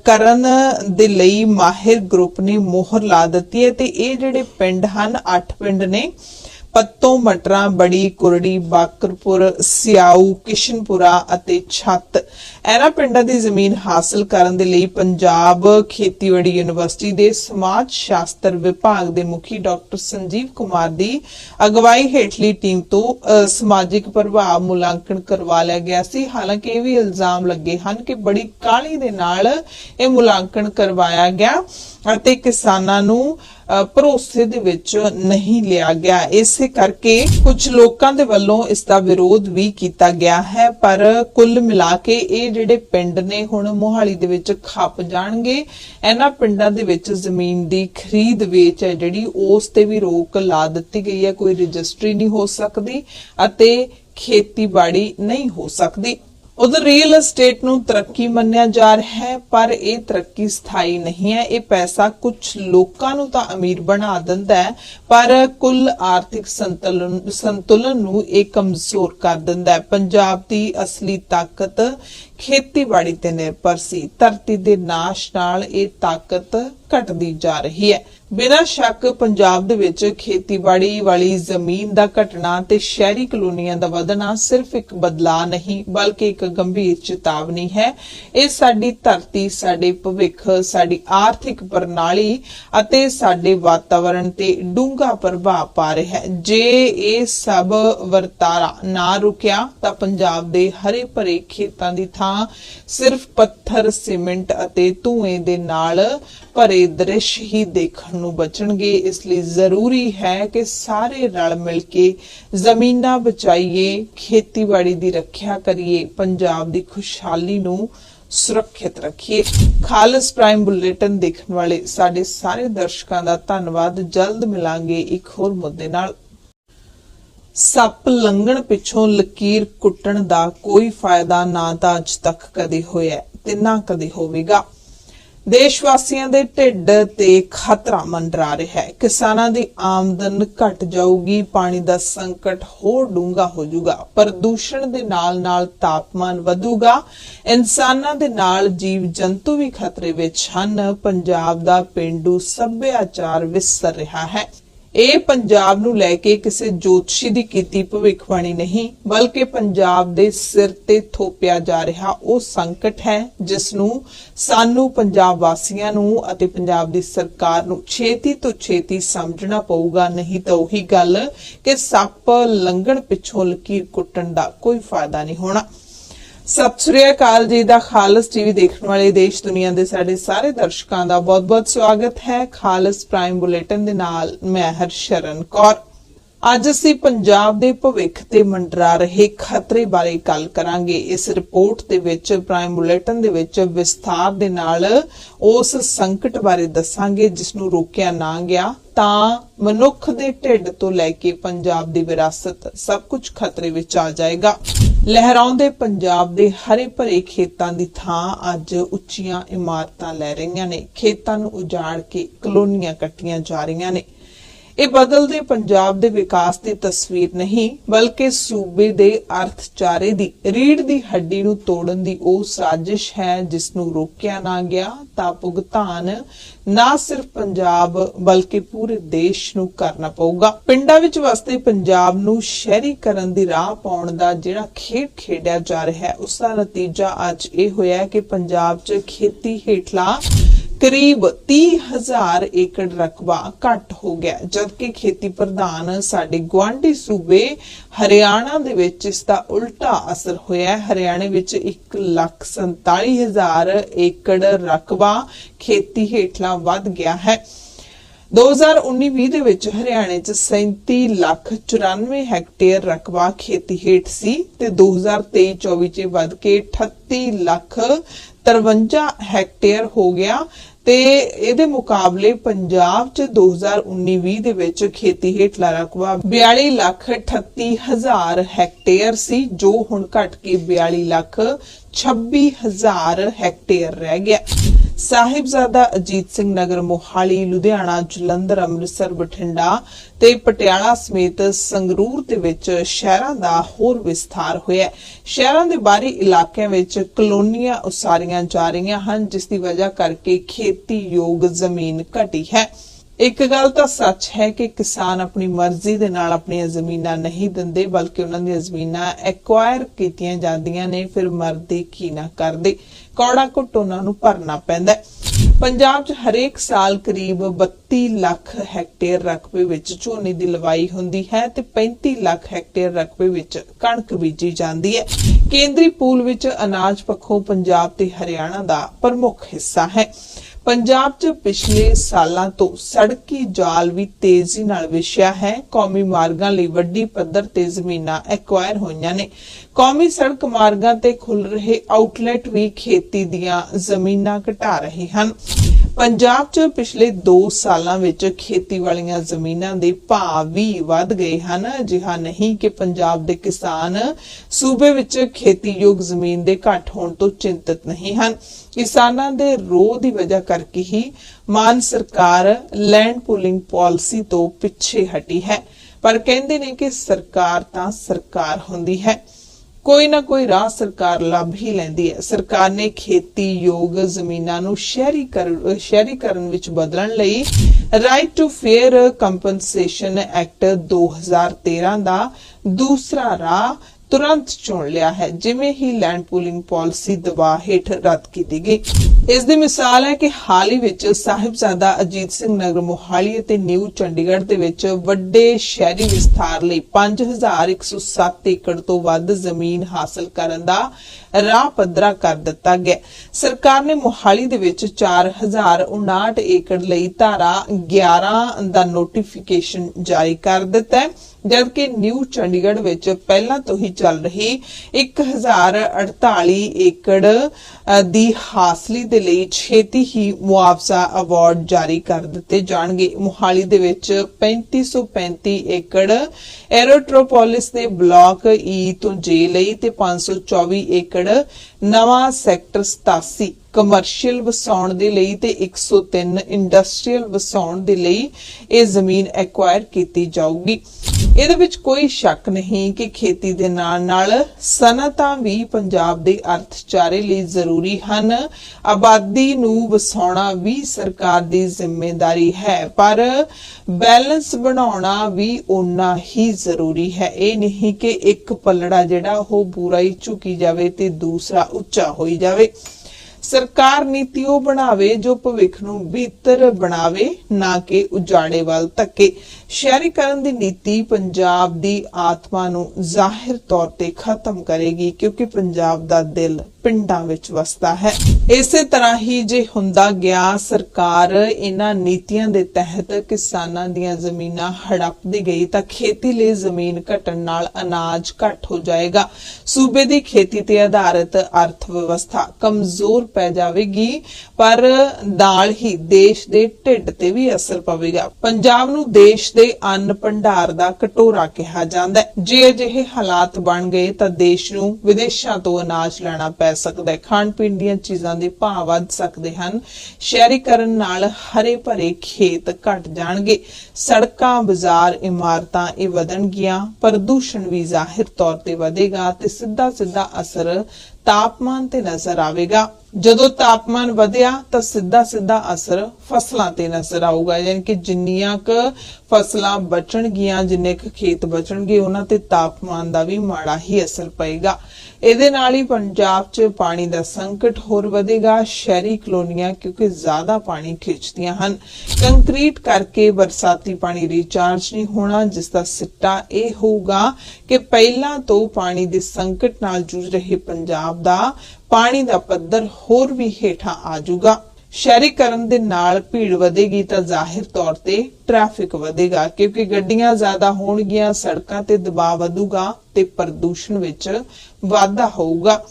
ਕਰਨ ਦੇ ਲਈ ਮਾਹਿਰ ਗਰੁੱਪ ਨੇ ਮੋਹਰ ਲਾ ਦਿੱਤੀ ਹੈ ਤੇ ਇਹ ਜਿਹੜੇ ਪਿੰਡ ਹਨ 8 ਪਿੰਡ ਨੇ ਪੱਤੋ ਮਟਰਾ ਬੜੀ ਕੁਰੜੀ, ਬਾਕਰਪੁਰ, ਸਿਆਊ, ਕਿਸ਼ਨਪੁਰਾ ਅਤੇ ਛੱਤ। ਇਹਨਾਂ ਪਿੰਡਾਂ ਦੀ ਜ਼ਮੀਨ ਹਾਸਲ ਕਰਨ ਦੇ ਲਈ ਪੰਜਾਬ ਖੇਤੀਬਾੜੀ ਯੂਨੀਵਰਸਿਟੀ ਦੇ ਸਮਾਜ ਸ਼ਾਸਤਰ ਵਿਭਾਗ ਦੇ ਮੁਖੀ ਡਾਕਟਰ ਸੰਜੀਵ ਕੁਮਾਰ ਦੀ ਅਗਵਾਈ ਹੇਠਲੀ ਟੀਮ ਤੋਂ ਸਮਾਜਿਕ ਪ੍ਰਭਾਵ ਮੁਲਾਂਕਣ ਕਰਵਾ ਲਿਆ ਗਿਆ ਸੀ। ਹਾਲਾਂਕਿ ਇਹ ਵੀ ਇਲਜ਼ਾਮ ਲੱਗੇ ਹਨ ਕਿ ਬੜੀ ਕਾਹਲੀ ਦੇ ਨਾਲ ਇਹ ਮੁਲਾਂਕਣ ਕਰਵਾਇਆ ਗਿਆ। ਅਤੇ ਕਿਸਾਨਾਂ ਨੂੰ ਭਰੋਸੇ ਦੇ ਵਿੱਚ ਨਹੀਂ ਲਿਆ ਗਿਆ। ਇਸੇ ਕਰਕੇ ਕੁਝ ਲੋਕਾਂ ਦੇ ਵੱਲੋਂ ਇਸ ਦਾ ਵਿਰੋਧ ਵੀ ਕੀਤਾ ਗਿਆ ਹੈ, ਪਰ ਕੁੱਲ ਮਿਲਾ ਕੇ ਇਹ ਜਿਹੜੇ ਪਿੰਡ ਨੇ, ਹੁਣ ਮੋਹਾਲੀ ਦੇ ਵਿੱਚ ਖੱਪ ਜਾਣਗੇ। ਇਹਨਾਂ ਪਿੰਡਾਂ ਦੇ ਵਿੱਚ ਜ਼ਮੀਨ ਦੀ ਖਰੀਦ ਵੇਚ ਹੈ, ਜਿਹੜੀ ਉਸ ਤੇ ਵੀ ਰੋਕ ਲਾ ਦਿੱਤੀ ਗਈ ਹੈ। ਕੋਈ ਰਜਿਸਟਰੀ ਨਹੀਂ ਹੋ ਸਕਦੀ ਅਤੇ ਖੇਤੀਬਾੜੀ ਨਹੀਂ ਹੋ ਸਕਦੀ। ਉਧਰ ਰੀਅਲ ਏਸਟੇਟ ਨੂੰ ਤਰੱਕੀ ਮੰਨਿਆ ਜਾ ਰਿਹਾ ਹੈ, ਪਰ ਇਹ ਤਰੱਕੀ ਸਥਾਈ ਨਹੀਂ ਹੈ। ਇਹ ਪੈਸਾ ਕੁਝ ਲੋਕਾਂ ਨੂੰ ਤਾਂ ਅਮੀਰ ਬਣਾ ਦਿੰਦਾ ਹੈ, ਪਰ ਕੁੱਲ ਆਰਥਿਕ ਸੰਤੁਲਨ ਸੰਤੁਲਨ ਨੂੰ ਇਹ ਕਮਜ਼ੋਰ ਕਰ ਦਿੰਦਾ ਹੈ। ਪੰਜਾਬ ਦੀ ਅਸਲੀ ਤਾਕਤ ਖੇਤੀਬਾੜੀ ਤੇ ਨਿਰਭਰ ਸੀ। ਧਰਤੀ ਦੇ ਨਾਸ਼ ਨਾਲ ਇਹ ਤਾਕਤ ਘਟਦੀ ਜਾ ਰਹੀ ਹੈ। ਬਿਨਾਂ ਸ਼ੱਕ ਪੰਜਾਬ ਦੇ ਵਿੱਚ ਖੇਤੀਬਾੜੀ ਵਾਲੀ ਜ਼ਮੀਨ ਦਾ ਘਟਣਾ ਤੇ ਸ਼ਹਿਰੀ ਕਲੋਨੀਆਂ ਦਾ ਵਧਣਾ ਸਿਰਫ ਇੱਕ ਬਦਲਾਅ ਨਹੀਂ, ਬਲਕਿ ਇੱਕ ਗੰਭੀਰ ਚੇਤਾਵਨੀ ਹੈ। ਇਹ ਸਾਡੀ ਧਰਤੀ, ਸਾਡੇ ਭਵਿੱਖ, ਸਾਡੀ ਆਰਥਿਕ ਪ੍ਰਣਾਲੀ ਅਤੇ ਸਾਡੇ ਵਾਤਾਵਰਣ ਤੇ ਡੂੰਘਾ ਪ੍ਰਭਾਵ ਪਾ ਰਿਹਾ ਹੈ। ਜੇ ਇਹ ਸਭ ਵਰਤਾਰਾ ਨਾ ਰੁਕਿਆ, ਤਾਂ ਪੰਜਾਬ ਦੇ ਹਰੇ ਭਰੇ ਖੇਤਾਂ ਦੀ ਥਾਂ ਸਿਰਫ ਪੱਥਰ, ਸੀਮੈਂਟ ਅਤੇ ਧੂਏ ਦੇ ਨਾਲ ਭਰੇ ਦ੍ਰਿਸ਼ ਹੀ ਦੇਖਣ ਨੂੰ ਬਚਣਗੇ। ਇਸ ਲਈ ਜ਼ਰੂਰੀ ਹੈ ਕਿ ਸਾਰੇ ਰਲ ਮਿਲ ਕੇ ਜ਼ਮੀਨਾਂ ਬਚਾਈਏ, ਖੇਤੀਬਾੜੀ ਦੀ ਰੱਖਿਆ ਕਰੀਏ, ਪੰਜਾਬ ਦੀ ਖੁਸ਼ਹਾਲੀ ਨੂੰ ਸੁਰੱਖਿਅਤ ਰੱਖੀਏ। ਖਾਲਸ ਪ੍ਰਾਈਮ ਬੁਲੇਟਿਨ ਦੇਖਣ ਵਾਲੇ ਸਾਡੇ ਸਾਰੇ ਦਰਸ਼ਕਾਂ ਦਾ ਧੰਨਵਾਦ। ਜਲਦ ਮਿਲਾਂਗੇ ਇੱਕ ਹੋਰ ਮੁੱਦੇ ਨਾਲ। ਸੱਪ ਲੰਘਣ ਪਿੱਛੋਂ ਲਕੀਰ ਕੁੱਟਣ ਦਾ ਕੋਈ ਫਾਇਦਾ ਨਾ ਤਾਂ ਅੱਜ ਤੱਕ ਕਦੇ ਹੋਇਆ ਤੇ ਨਾ ਕਦੇ ਹੋਵੇਗਾ। ਦੇਸ਼ ਵਾਸੀਆਂ ਦੇ ਢਿੱਡ ਤੇ ਖਤਰਾ ਮੰਡਰਾ ਰਿਹਾ ਹੈ। ਕਿਸਾਨਾਂ ਦੀ ਆਮਦਨ ਘਟ ਜਾਊਗੀ, ਪਾਣੀ ਦਾ ਸੰਕਟ ਹੋਰ ਡੂੰਘਾ ਹੋ ਜਾਊਗਾ। ਪ੍ਰਦੂਸ਼ਣ ਦੇ ਨਾਲ ਨਾਲ ਤਾਪਮਾਨ ਵਧੂਗਾ। ਇਨਸਾਨਾਂ ਦੇ ਨਾਲ ਜੀਵ ਜੰਤੂ ਵੀ ਖਤਰੇ ਵਿੱਚ ਹਨ। ਪੰਜਾਬ ਦਾ ਪਿੰਡੂ ਸੱਭਿਆਚਾਰ ਵਿਸਰ ਰਿਹਾ ਹੈ। ਇਹ ਪੰਜਾਬ ਨੂੰ ਲੈ ਕੇ ਕਿਸੇ ਜੋਤਸ਼ੀ ਦੀ ਕੀਤੀ ਭਵਿੱਖਬਾਣੀ ਨਹੀਂ, ਬਲਕਿ ਪੰਜਾਬ ਦੇ ਸਿਰ ਤੇ ਥੋਪਿਆ ਜਾ ਰਿਹਾ ਉਹ ਸੰਕਟ ਹੈ, ਜਿਸ ਨੂੰ ਸਾਨੂੰ ਪੰਜਾਬ ਵਾਸੀਆਂ ਨੂੰ ਅਤੇ ਪੰਜਾਬ ਦੀ ਸਰਕਾਰ ਨੂੰ ਛੇਤੀ ਤੋਂ ਛੇਤੀ ਸਮਝਣਾ ਪਊਗਾ, ਨਹੀਂ ਤਾਂ ਉਹੀ ਗੱਲ ਕਿ ਸੱਪ ਲੰਘਣ ਪਿੱਛੋਂ ਲਕੀਰ ਕੁੱਟਣ ਦਾ ਕੋਈ ਫਾਇਦਾ ਨਹੀਂ ਹੋਣਾ। ਸਤਿ ਸ੍ਰੀ ਅਕਾਲ ਜੀ ਦਾ ਖਾਲਸ ਟੀਵੀ ਦੇਖਣ ਵਾਲੇ ਦੇਸ਼ ਦੁਨੀਆ ਦੇ ਸਾਡੇ ਸਾਰੇ ਦਰਸ਼ਕਾਂ ਦਾ ਬਹੁਤ-ਬਹੁਤ ਸਵਾਗਤ ਹੈ ਖਾਲਸ ਪ੍ਰਾਈਮ ਬੁਲੇਟਿਨ ਦੇ ਨਾਲ ਮੈਂ ਹਰਸ਼ਰਨ ਕੌਰ। ਅੱਜ ਅਸੀਂ ਪੰਜਾਬ ਦੇ ਭਵਿੱਖ ਤੇ ਮੰਡਰਾ ਰਹੇ ਖਤਰੇ ਬਾਰੇ ਗੱਲ ਕਰਾਂਗੇ। ਇਸ ਰਿਪੋਰਟ ਦੇ ਵਿੱਚ, ਪ੍ਰਾਈਮ ਬੁਲੇਟਿਨ ਦੇ ਵਿੱਚ ਵਿਸਥਾਰ ਦੇ ਨਾਲ ਉਸ ਸੰਕਟ ਬਾਰੇ ਦੱਸਾਂਗੇ ਜਿਸ ਨੂੰ ਰੋਕਿਆ ਨਾ ਗਿਆ ਤਾਂ ਮਨੁੱਖ ਦੇ ਢਿੱਡ ਤੋਂ ਲੈ ਕੇ ਪੰਜਾਬ ਦੀ ਵਿਰਾਸਤ ਸਭ ਕੁਝ ਖਤਰੇ ਵਿੱਚ ਆ ਜਾਏਗਾ। ਲਹਿਰਾਉਂਦੇ ਪੰਜਾਬ ਦੇ ਹਰੇ ਭਰੇ ਖੇਤਾਂ ਦੀ ਥਾਂ ਅੱਜ ਉੱਚੀਆਂ ਇਮਾਰਤਾਂ ਲੈ ਰਹੀਆਂ ਨੇ। ਖੇਤਾਂ ਨੂੰ ਉਜਾੜ ਕੇ ਕਲੋਨੀਆਂ ਕੱਟੀਆਂ ਜਾ ਰਹੀਆਂ ਨੇ। ਇਹ ਬਦਲਦੇ ਪੰਜਾਬ ਦੇ ਵਿਕਾਸ ਦੀ ਤਸਵੀਰ ਨਹੀਂ, ਬਲਕਿ ਸੂਬੇ ਦੇ ਅਰਥਚਾਰੇ ਦੀ ਰੀੜ ਦੀ ਹੱਡੀ ਨੂੰ ਤੋੜਨ ਦੀ ਉਹ ਸਾਜ਼ਿਸ਼ ਹੈ ਜਿਸ ਨੂੰ ਰੋਕਿਆ ਨਾ ਗਿਆ ਤਾਂ ਭੁਗਤਾਨ ਨਾ ਸਿਰਫ ਪੰਜਾਬ, ਬਲਕਿ ਪੂਰੇ ਦੇਸ਼ ਨੂੰ ਕਰਨਾ ਪਊਗਾ। ਪਿੰਡਾਂ ਵਿੱਚ ਵਸਦੇ ਪੰਜਾਬ ਨੂੰ ਸ਼ਹਿਰੀਕਰਨ ਦੀ ਰਾਹ ਪਾਉਣ ਦਾ ਜਿਹੜਾ ਖੇਡ ਖੇਡਿਆ ਜਾ ਰਿਹਾ ਹੈ, ਉਸ ਦਾ ਨਤੀਜਾ ਅੱਜ ਇਹ ਹੋਇਆ ਹੈ ਕਿ ਪੰਜਾਬ 'ਚ ਖੇਤੀ ਹੇਠਲਾ ਕਰੀਬ 30000 ਏਕੜ ਰਕਬਾ ਘਟ ਹੋ ਗਿਆ, ਜਦਕਿ ਖੇਤੀ ਪ੍ਰਧਾਨ ਸਾਡੇ ਗੁਆਂਢੀ ਸੂਬੇ ਹਰਿਆਣਾ ਦੇ ਵਿੱਚ ਇਸ ਦਾ ਉਲਟਾ ਅਸਰ ਹੋਇਆ ਹੈ। ਹਰਿਆਣੇ ਵਿੱਚ 147000 ਏਕੜ ਰਕਬਾ ਖੇਤੀ ਹੇਠਲਾ ਵੱਧ ਗਿਆ ਹੈ। 2019-20 ਦੇ ਵਿੱਚ ਹਰਿਆਣੇ 'ਚ 37 ਲੱਖ 94 ਹੈਕਟੇਅਰ ਰਕਬਾ ਖੇਤੀ ਹੇਠ ਸੀ ਤੇ 2023-24 'ਚ ਵੱਧ ਕੇ 38 ਲੱਖ 53 ਹੈਕਟੇਅਰ ਹੋ ਗਿਆ। ਤੇ ਇਹਦੇ ਮੁਕਾਬਲੇ ਪੰਜਾਬ 'ਚ 2019-20 ਦੇ ਵਿੱਚ ਖੇਤੀ ਹੇਠਲਾ ਰਕਬਾ 42 ਲੱਖ 38 ਹਜ਼ਾਰ ਹੈਕਟੇਅਰ ਸੀ, ਜੋ ਹੁਣ ਘਟ ਕੇ 42 ਲੱਖ 26 ਹਜ਼ਾਰ ਹੈਕਟੇਅਰ ਰਹਿ ਗਿਆ। ਸਾਹਿਬਜ਼ਾਦਾ ਅਜੀਤ ਸਿੰਘ ਨਗਰ ਮੋਹਾਲੀ, ਲੁਧਿਆਣਾ, ਜਲੰਧਰ, ਅੰਮ੍ਰਿਤਸਰ, ਬਠਿੰਡਾ ਤੇ ਪਟਿਆਲਾ ਸਮੇਤ ਸੰਗਰੂਰ ਦੇ ਵਿੱਚ ਸ਼ਹਿਰਾਂ ਦਾ ਹੋਰ ਵਿਸਥਾਰ ਹੋਇਆ ਹੈ। ਸ਼ਹਿਰਾਂ ਦੇ ਬਾਹਰੀ ਇਲਾਕਿਆਂ ਵਿੱਚ ਕਲੋਨੀਆਂ ਉਸਾਰੀਆਂ ਜਾ ਰਹੀਆਂ ਹਨ, ਜਿਸ ਦੀ ਵਜ੍ਹਾ ਕਰਕੇ ਖੇਤੀਯੋਗ ਜ਼ਮੀਨ ਘਟੀ ਹੈ ਇੱਕ ਗੱਲ ਤਾਂ ਸੱਚ ਹੈ ਕਿ ਕਿਸਾਨ ਆਪਣੀ ਮਰਜ਼ੀ ਦੇ ਨਾਲ ਆਪਣੀਆਂ ਜ਼ਮੀਨਾਂ ਨਹੀਂ ਦਿੰਦੇ, ਬਲਕਿ ਉਹਨਾਂ ਦੀਆਂ ਜ਼ਮੀਨਾਂ ਐਕਵਾਇਰ ਕੀਤੀਆਂ ਜਾਂਦੀਆਂ ਨੇ, ਫਿਰ ਮਰਦੇ ਕੀ ਨਾ ਕਰਦੇ ਕੌੜਾ ਘੁੱਟ ਉਹਨਾਂ ਨੂੰ ਭਰਨਾ ਪੈਂਦਾ ਪੰਜਾਬ 'ਚ ਹਰੇਕ ਸਾਲ ਕਰੀਬ 32 ਲੱਖ ਹੈਕਟੇਅਰ ਰਕਬੇ ਵਿੱਚ ਝੋਨੇ ਦੀ ਲਵਾਈ ਹੁੰਦੀ ਹੈ ਤੇ 35 ਲੱਖ ਹੈਕਟੇਅਰ ਰਕਬੇ ਵਿੱਚ ਕਣਕ ਬੀਜੀ ਜਾਂਦੀ ਹੈ। ਕੇਂਦਰੀ ਪੂਲ ਵਿੱਚ ਅਨਾਜ ਪੱਖੋਂ ਪੰਜਾਬ ਤੇ ਹਰਿਆਣਾ ਦਾ ਪ੍ਰਮੁੱਖ ਹਿੱਸਾ ਹੈ। ਪੰਜਾਬ 'ਚ ਪਿਛਲੇ ਸਾਲਾਂ ਤੋਂ ਸੜਕੀ ਜਾਲ ਵੀ ਤੇਜ਼ੀ ਨਾਲ ਵਿਛਿਆ ਹੈ। ਕੌਮੀ ਮਾਰਗਾਂ ਲਈ ਵੱਡੀ ਪੱਧਰ ਤੇ ਜ਼ਮੀਨਾਂ ਐਕਵਾਇਰ ਹੋਈਆਂ ਨੇ। ਕੌਮੀ ਸੜਕ ਮਾਰਗਾਂ ਤੇ ਖੁੱਲ ਰਹੇ ਆਊਟਲੈਟ ਵੀ ਖੇਤੀ ਦੀਆਂ ਜ਼ਮੀਨਾਂ ਘਟਾ ਰਹੇ ਹਨ। ਪੰਜਾਬ 'ਚ ਪਿਛਲੇ 2 ਸਾਲਾਂ ਵਿੱਚ ਖੇਤੀ ਵਾਲੀਆਂ ਜ਼ਮੀਨਾਂ ਦੇ ਭਾਅ ਵੀ ਵੱਧ ਗਏ ਹਨ। ਅਜਿਹਾ ਨਹੀਂ ਕਿ ਪੰਜਾਬ ਦੇ ਕਿਸਾਨ ਸੂਬੇ ਵਿੱਚ ਖੇਤੀਯੋਗ ਜ਼ਮੀਨ ਦੇ ਘਟ ਹੋਣ ਤੋਂ ਚਿੰਤਤ ਨਹੀਂ ਹਨ। ਕਿਸਾਨਾਂ ਦੇ ਰੋਹ ਦੀ ਵਜ੍ਹਾ ਕਰਕੇ ਹੀ ਮਾਨ ਸਰਕਾਰ ਲੈਂਡ ਪੂਲਿੰਗ ਪਾਲਿਸੀ ਤੋਂ ਪਿੱਛੇ ਹਟੀ ਹੈ। ਪਰ ਕਹਿੰਦੇ ਨੇ ਕਿ ਸਰਕਾਰ ਤਾਂ ਸਰਕਾਰ ਹੁੰਦੀ ਹੈ। ਕੋਈ ਨਾ ਕੋਈ ਰਾਹ ਸਰਕਾਰ ਲੱਭ ਹੀ ਲੈਂਦੀ ਹੈ। ਸਰਕਾਰ ਨੇ ਖੇਤੀ ਯੋਗ ਜ਼ਮੀਨਾਂ ਨੂੰ ਸ਼ਹਿਰੀਕਰਨ ਸ਼ਹਿਰੀਕਰਨ ਵਿੱਚ ਬਦਲਣ ਲਈ right to fair compensation act 2013 ਦਾ ਦੂਸਰਾ ਰਾਹ ਤੁਰੰਤ ਚੁਣ ਲਿਆ ਹੈ। ਜਿਵੇਂ ਹੀ ਲੈਂਡ ਪੂਲਿੰਗ ਪਾਲਿਸੀ ਦਬਾਅ ਹੇਠ ਰੱਦ ਕੀਤੀ ਗਈ। ਇਸ ਦੀ ਮਿਸਾਲ ਹੈ ਕਿ ਹਾਲ ਹੀ ਵਿੱਚ ਸਾਹਿਬਜ਼ਾਦਾ ਅਜੀਤ ਸਿੰਘ ਨਗਰ ਮੋਹਾਲੀ ਅਤੇ ਨਿਊ ਚੰਡੀਗੜ੍ਹ ਦੇ ਵਿੱਚ ਵੱਡੇ ਸ਼ਹਿਰੀ ਵਿਸਥਾਰ ਲਈ 5107 ਏਕੜ ਤੋਂ ਵੱਧ ਜ਼ਮੀਨ ਹਾਸਲ ਕਰਨ ਦਾ ਰਾਹ ਪੱਧਰਾ ਕਰ ਦਿੱਤਾ ਗਿਆ। ਸਰਕਾਰ ਨੇ ਮੋਹਾਲੀ ਦੇ ਵਿੱਚ 4059 ਏਕੜ ਲਈ ਧਾਰਾ 11 ਦਾ ਨੋਟੀਫਿਕੇਸ਼ਨ ਜਾਰੀ ਕਰ ਦਿੱਤਾ ਹੈ, ਜਦਕਿ ਨਿਊ ਚੰਡੀਗੜ੍ਹ ਵਿੱਚ ਪਹਿਲਾਂ ਤੋਂ ਹੀ ਚੱਲ ਰਹੀ 1048 ਏਕੜ ਦੀ ਹਾਸਲੀ ਦੇ ਲਈ ਛੇਤੀ ਹੀ ਮੁਆਵਜ਼ਾ ਅਵਾਰਡ ਜਾਰੀ ਕਰ ਦਿੱਤੇ ਜਾਣਗੇ। ਮੁਹਾਲੀ ਦੇ ਵਿੱਚ 3535 ਏਕੜ ਐਰੋਟ੍ਰੋਪੋਲਿਸ ਦੇ ਬਲਾਕ ਈ ਤੋਂ ਜੇ ਲਈ ਤੇ 524 ਏਕੜ ਨਵਾਂ ਸੈਕਟਰ 87 ਕਮਰਸ਼ੀਅਲ ਵਸਾਉਣ ਦੇ ਲਈ ਤੇ 103 ਇੰਡਸਟਰੀਅਲ ਵਸਾਉਣ ਦੇ ਲਈ ਇਹ ਜ਼ਮੀਨ ਐਕਵਾਇਰ ਕੀਤੀ ਜਾਊਗੀ। ਇਹਦੇ ਵਿੱਚ ਕੋਈ ਸ਼ੱਕ ਨਹੀਂ ਕਿ ਖੇਤੀ ਦੇ ਨਾਲ ਨਾਲ ਸਨਅਤਾਂ ਵੀ ਪੰਜਾਬ ਦੇ ਅਰਥਚਾਰੇ ਲਈ ਜ਼ਰੂਰੀ ਹਨ। ਆਬਾਦੀ ਨੂੰ ਵਸਾਉਣਾ ਵੀ ਸਰਕਾਰ ਦੀ ਜ਼ਿੰਮੇਵਾਰੀ ਹੈ, ਪਰ ਬੈਲੈਂਸ ਬਣਾਉਣਾ ਵੀ ਉਨਾ ਹੀ ਜ਼ਰੂਰੀ ਹੈ। ਇਹ ਨਹੀਂ ਕਿ ਇੱਕ ਪੱਲੜਾ ਜਿਹੜਾ ਉਹ ਬੁਰਾ ਹੀ ਝੁਕੀ ਜਾਵੇ ਤੇ ਦੂਸਰਾ ਉੱਚਾ ਹੋਈ ਜਾਵੇ। ਸਰਕਾਰ ਨੀਤੀ ਉਹ ਬਣਾਵੇ ਜੋ ਭਵਿੱਖ ਨੂੰ ਬਿਹਤਰ ਬਣਾਵੇ, ਨਾ ਕਿ ਉਜਾੜੇ ਵੱਲ ਧੱਕੇ। ਸ਼ਹਿਰੀਕਰਨ ਦੀ ਨੀਤੀ ਪੰਜਾਬ ਦੀ ਆਤਮਾ ਨੂੰ ਜ਼ਾਹਿਰ ਤੌਰ ਤੇ ਖਤਮ ਕਰੇਗੀ ਕਿਉਂਕਿ ਪੰਜਾਬ ਦਾ ਦਿਲ ਪਿੰਡਾਂ ਵਿੱਚ ਵਸਦਾ ਹੈ। ਇਸੇ ਤਰ੍ਹਾਂ ਹੀ ਜੇ ਹੁੰਦਾ ਗਿਆ, ਸਰਕਾਰ ਇਹਨਾਂ ਨੀਤੀਆਂ ਦੇ ਤਹਿਤ ਕਿਸਾਨਾਂ ਦੀਆਂ ਜ਼ਮੀਨਾਂ ਹੜਪਦੀ ਗਈ ਤਾਂ ਖੇਤੀ ਲਈ ਜ਼ਮੀਨ ਘਟਣ ਨਾਲ ਅਨਾਜ ਘਟ ਹੋ ਜਾਏਗਾ। ਸੂਬੇ ਦੀ ਖੇਤੀ ਤੇ ਆਧਾਰਿਤ ਅਰਥ ਵਿਵਸਥਾ ਕਮਜ਼ੋਰ ਪੈ ਜਾਵੇਗੀ, ਪਰ ਨਾਲ ਹੀ ਦੇਸ਼ ਦੇ ਢਿੱਡ ਤੇ ਵੀ ਅਸਰ ਪਵੇਗਾ। ਪੰਜਾਬ ਨੂੰ ਦੇਸ਼ ਦੇ ਅੰਨ ਭੰਡਾਰ ਦਾ ਕਟੋਰਾ ਕਿਹਾ ਜਾਂਦਾ ਹੈ। ਜੇ ਅਜਿਹੇ ਹਾਲਾਤ ਬਣ ਗਏ ਤਾਂ ਦੇਸ਼ ਨੂੰ ਵਿਦੇਸ਼ਾਂ ਤੋਂ ਅਨਾਜ ਲੈਣਾ ਪੈ ਸਕਦਾ ਹੈ। ਖਾਣ ਪੀਣ ਦੀਆਂ ਚੀਜ਼ਾਂ ਦੇ ਭਾਅ ਵੱਧ ਸਕਦੇ ਹਨ। ਸ਼ਹਿਰੀਕਰਨ ਨਾਲ ਹਰੇ ਭਰੇ ਖੇਤ ਘਟ ਜਾਣਗੇ। ਸੜਕਾਂ, ਬਾਜ਼ਾਰ, ਇਮਾਰਤਾਂ ਇਹ ਵਧਣਗੀਆਂ। ਪ੍ਰਦੂਸ਼ਣ ਵੀ ਜ਼ਾਹਿਰ ਤੌਰ ਤੇ ਵਧੇਗਾ ਤੇ ਸਿੱਧਾ ਸਿੱਧਾ ਅਸਰ ਤਾਪਮਾਨ ਤੇ ਨਜ਼ਰ ਆਵੇਗਾ। ਜਦੋਂ ਤਾਪਮਾਨ ਵਧਿਆ ਤਾਂ ਸਿੱਧਾ ਸਿੱਧਾ ਅਸਰ ਫਸਲਾਂ ਤੇ ਨਜ਼ਰ ਆਊਗਾ। ਯਾਨੀ ਕਿ ਜਿੰਨੀਆਂ ਕ ਫਸਲਾਂ ਬਚਣਗੀਆਂ, ਜਿੰਨੇ ਕ ਖੇਤ ਬਚਣਗੇ, ਉਹਨਾਂ ਤੇ ਤਾਪਮਾਨ ਦਾ ਵੀ ਮਾੜਾ ਹੀ ਅਸਰ ਪਏਗਾ। ਇਹਦੇ ਨਾਲ ਹੀ ਪੰਜਾਬ 'ਚ ਪਾਣੀ ਦਾ ਸੰਕਟ ਹੋਰ ਵਧੇਗਾ, ਸ਼ਹਿਰੀ ਕਲੋਨੀਆਂ ਕਿਉਂਕਿ ਜ਼ਿਆਦਾ ਪਾਣੀ ਖਿੱਚਦੀਆਂ ਹਨ। ਕੰਕਰੀਟ ਕਰਕੇ ਬਰਸਾਤੀ ਪਾਣੀ ਰੀਚਾਰਜ ਨਹੀਂ ਹੋਣਾ, ਜਿਸ ਦਾ ਸਿੱਟਾ ਇਹ ਹੋਊਗਾ ਕਿ ਪਹਿਲਾਂ ਤੋਂ ਪਾਣੀ ਦੇ ਸੰਕਟ ਨਾਲ ਜੂਝ ਰਹੇ ਪੰਜਾਬ ਦਾ ਪਾਣੀ ਦਾ ਪੱਧਰ ਹੋਰ ਵੀ ਹੇਠਾਂ ਆ ਜਾਊਗਾ। ਸ਼ਹਿਰੀਕਰਨ ਦੇ ਨਾਲ ਭੀੜ ਵਧੇਗੀ ਤਾਂ ਜ਼ਾਹਿਰ ਤੌਰ ਤੇ ਟ੍ਰੈਫਿਕ ਵਧੇਗਾ, ਕਿਉਂਕਿ ਗੱਡੀਆਂ ਜ਼ਿਆਦਾ ਹੋਣਗੀਆਂ, ਸੜਕਾਂ ਤੇ ਦਬਾਅ ਵਧੂਗਾ ਤੇ ਪ੍ਰਦੂਸ਼ਣ ਵਿੱਚ ਵਾਧਾ ਹੋਊਗਾ।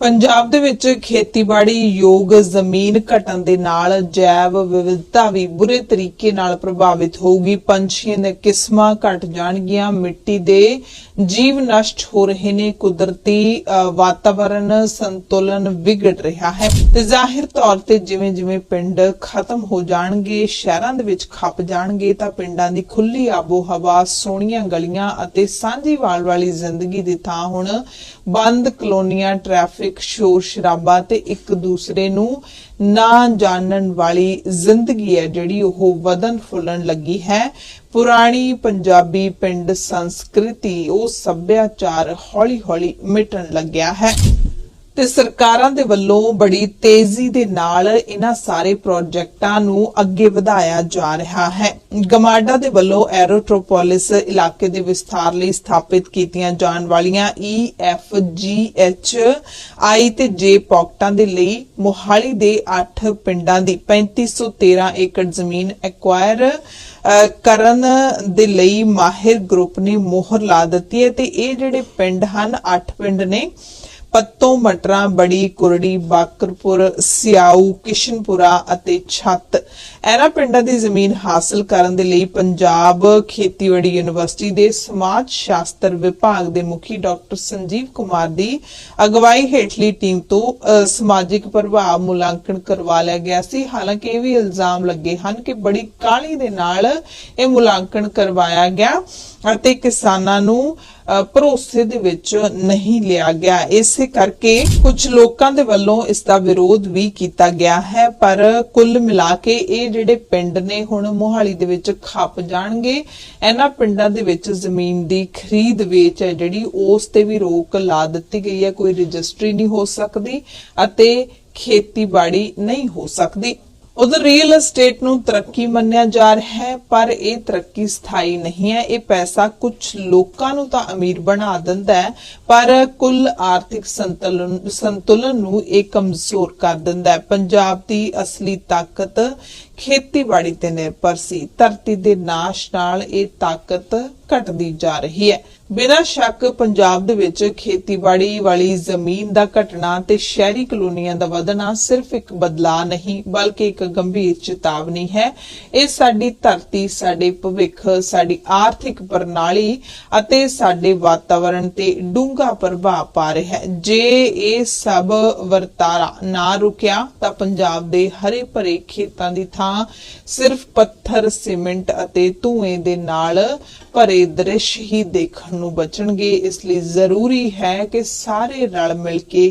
ਪੰਜਾਬ ਦੇ ਵਿੱਚ ਖੇਤੀਬਾੜੀ ਯੋਗ ਜ਼ਮੀਨ ਘਟਣ ਦੇ ਨਾਲ ਜੈਵ ਵਿਵਿਧਤਾ ਵੀ ਬੁਰੇ ਤਰੀਕੇ ਨਾਲ ਪ੍ਰਭਾਵਿਤ ਹੋਊਗੀ। ਪੰਛੀਆਂ ਦੀਆਂ ਕਿਸਮਾਂ ਘਟ ਜਾਣਗੀਆਂ। ਮਿੱਟੀ ਦੇ ਜੀਵ ਨਸ਼ਟ ਹੋ ਰਹੇ ਨੇ। ਕੁਦਰਤੀ ਅ, ਵਾਤਾਵਰਣ ਸੰਤੁਲਨ ਵਿਗੜ ਰਿਹਾ ਹੈ। ਤੇ ਜ਼ਾਹਿਰ ਤੌਰ ਤੇ ਜਿਵੇਂ ਜਿਵੇਂ ਪਿੰਡ ਖਤਮ ਹੋ ਜਾਣਗੇ ਸ਼ਹਿਰਾਂ ਦੇ ਵਿੱਚ ਖੱਪ ਜਾਣਗੇ ਤਾਂ ਪਿੰਡਾਂ ਦੀ ਖੁੱਲੀ ਆਬੋ ਹਵਾ ਸੋਹਣੀਆਂ ਗਲੀਆਂ ਅਤੇ ਸਾਂਝੀ ਵਾਲੀ ਜ਼ਿੰਦਗੀ ਦੀ ਥਾਂ ਹੁਣ ਬੰਦ ਕਲੋਨੀਆਂ ਟ੍ਰੈਫਿਕ ਸ਼ੋਰ ਸ਼ਰਾਬਾ ਤੇ ਇੱਕ ਦੂਸਰੇ ਨੂੰ ਨਾ ਜਾਣਨ ਵਾਲੀ ਜ਼ਿੰਦਗੀ ਹੈ, ਜਿਹੜੀ ਉਹ ਵਧਨ ਫੁੱਲਣ ਲੱਗੀ ਹੈ। ਪੁਰਾਣੀ ਪੰਜਾਬੀ ਪਿੰਡ ਸੰਸਕ੍ਰਿਤੀ ਉਹ ਸੱਭਿਆਚਾਰ ਹੌਲੀ-ਹੌਲੀ ਮਿਟਣ ਲੱਗਿਆ ਹੈ। ਤੇ ਸਰਕਾਰਾਂ ਦੇ ਵੱਲੋਂ ਬੜੀ ਤੇਜ਼ੀ ਦੇ ਨਾਲ ਇਹਨਾਂ ਸਾਰੇ ਪ੍ਰੋਜੈਕਟਾਂ ਨੂੰ ਅੱਗੇ ਵਧਾਇਆ ਜਾ ਰਿਹਾ ਹੈ। ਗਮਾਡਾ ਦੇ ਵੱਲੋਂ ਐਰੋਟ੍ਰੋਪੋਲਿਸ ਇਲਾਕੇ ਦੇ ਵਿਸਥਾਰ ਲਈ ਸਥਾਪਿਤ ਕੀਤੀਆਂ ਜਾਣ ਵਾਲੀਆਂ E F G H I ਤੇ ਜੇ ਪਾਕਟਾਂ ਦੇ ਲਈ ਮੋਹਾਲੀ ਦੇ 8 ਪਿੰਡਾਂ ਦੀ 3513 ਏਕੜ ਜ਼ਮੀਨ ਐਕਵਾਇਰ ਕਰਨ ਦੇ ਲਈ ਮਾਹਿਰ ਗਰੁੱਪ ਨੇ ਮੋਹਰ ਲਾ ਦਿੱਤੀ ਹੈ ਤੇ ਇਹ ਜਿਹੜੇ ਪਿੰਡ ਹਨ 8 ਪਿੰਡ ਨੇ ਪੱਤੋ ਮਟਰਾ ਬੜੀ ਕੁਰੜੀ, ਬਾਕਰਪੁਰ, ਸਿਆਊ, ਕਿਸ਼ਨਪੁਰਾ ਅਤੇ ਛੱਤ। ਇਹਨਾਂ ਪਿੰਡਾਂ ਦੀ ਜ਼ਮੀਨ ਹਾਸਲ ਕਰਨ ਦੇ ਲਈ ਪੰਜਾਬ ਖੇਤੀਬਾੜੀ ਯੂਨੀਵਰਸਿਟੀ ਦੇ ਸਮਾਜ ਸ਼ਾਸਤਰ ਵਿਭਾਗ ਦੇ ਮੁਖੀ ਡਾਕਟਰ ਸੰਜੀਵ ਕੁਮਾਰ ਦੀ ਅਗਵਾਈ ਹੇਠਲੀ ਟੀਮ ਤੋਂ ਸਮਾਜਿਕ ਪ੍ਰਭਾਵ ਮੁਲਾਂਕਣ ਕਰਵਾ ਲਿਆ ਗਿਆ ਸੀ। ਹਾਲਾਂਕਿ ਇਹ ਵੀ ਇਲਜ਼ਾਮ ਲੱਗੇ ਹਨ ਕਿ ਬੜੀ ਕਾਹਲੀ ਦੇ ਨਾਲ ਇਹ ਮੁਲਾਂਕਣ ਕਰਵਾਇਆ ਗਿਆ। ਅਤੇ ਕਿਸਾਨਾਂ ਨੂੰ ਭਰੋਸੇ ਦੇ ਵਿੱਚ ਨਹੀਂ ਲਿਆ ਗਿਆ। ਇਸੇ ਕਰਕੇ ਕੁਝ ਲੋਕਾਂ ਦੇ ਵੱਲੋਂ ਇਸ ਦਾ ਵਿਰੋਧ ਵੀ ਕੀਤਾ ਗਿਆ ਹੈ, ਪਰ ਕੁੱਲ ਮਿਲਾ ਕੇ ਇਹ ਜਿਹੜੇ ਪਿੰਡ ਨੇ, ਹੁਣ ਮੋਹਾਲੀ ਦੇ ਵਿੱਚ ਖੱਪ ਜਾਣਗੇ। ਇਹਨਾਂ ਪਿੰਡਾਂ ਦੇ ਵਿੱਚ ਜ਼ਮੀਨ ਦੀ ਖਰੀਦ ਵੇਚ ਹੈ ਜਿਹੜੀ, ਉਸ ਤੇ ਵੀ ਰੋਕ ਲਾ ਦਿੱਤੀ ਗਈ ਹੈ। ਕੋਈ ਰਜਿਸਟਰੀ ਨਹੀਂ ਹੋ ਸਕਦੀ ਅਤੇ ਖੇਤੀਬਾੜੀ ਨਹੀਂ ਹੋ ਸਕਦੀ। ਉਧਰ ਰੀਅਲ ਅਸਟੇਟ ਨੂੰ ਤਰੱਕੀ ਮੰਨਿਆ ਜਾ ਰਿਹਾ ਹੈ, ਪਰ ਇਹ ਤਰੱਕੀ ਸਥਾਈ ਨਹੀਂ ਹੈ। ਇਹ ਪੈਸਾ ਕੁਝ ਲੋਕਾਂ ਨੂੰ ਤਾਂ ਅਮੀਰ ਬਣਾ ਦਿੰਦਾ ਹੈ, ਪਰ ਕੁੱਲ ਆਰਥਿਕ ਸੰਤੁਲਨ ਸੰਤੁਲਨ ਨੂੰ ਇਹ ਕਮਜ਼ੋਰ ਕਰ ਦਿੰਦਾ ਹੈ। ਪੰਜਾਬ ਦੀ ਅਸਲੀ ਤਾਕਤ ਖੇਤੀਬਾੜੀ ਤੇ ਨਿਰਭਰ ਸੀ। ਧਰਤੀ ਦੇ ਨਾਸ਼ ਨਾਲ ਇਹ ਤਾਕਤ ਘਟਦੀ ਜਾ ਰਹੀ ਹੈ। ਬਿਨਾਂ ਸ਼ੱਕ ਪੰਜਾਬ ਦੇ ਵਿੱਚ ਖੇਤੀਬਾੜੀ ਵਾਲੀ ਜ਼ਮੀਨ ਦਾ ਘਟਣਾ ਤੇ ਸ਼ਹਿਰੀ ਕਲੋਨੀਆਂ ਦਾ ਵਧਣਾ ਸਿਰਫ ਇੱਕ ਬਦਲਾਅ ਨਹੀਂ, ਬਲਕਿ ਇੱਕ ਗੰਭੀਰ ਚੇਤਾਵਨੀ ਹੈ। ਇਹ ਸਾਡੀ ਧਰਤੀ, ਸਾਡੇ ਭਵਿੱਖ, ਸਾਡੀ ਆਰਥਿਕ ਪ੍ਰਣਾਲੀ ਅਤੇ ਸਾਡੇ ਵਾਤਾਵਰਣ ਤੇ ਡੂੰਘਾ ਪ੍ਰਭਾਵ ਪਾ ਰਿਹਾ ਹੈ। ਜੇ ਇਹ ਸਭ ਵਰਤਾਰਾ ਨਾ ਰੁਕਿਆ, ਤਾਂ ਪੰਜਾਬ ਦੇ ਹਰੇ ਭਰੇ ਖੇਤਾਂ ਦੀ ਥਾਂ ਥਾਂ ਸਿਰਫ ਪੱਥਰ, ਸੀਮੈਂਟ ਅਤੇ ਧੂਏ ਦੇ ਨਾਲ ਭਰੇ ਦ੍ਰਿਸ਼ ਹੀ ਦੇਖਣ ਨੂੰ ਬਚਣਗੇ। ਇਸ ਲਈ ਜ਼ਰੂਰੀ ਹੈ ਕਿ ਸਾਰੇ ਰਲ ਮਿਲ ਕੇ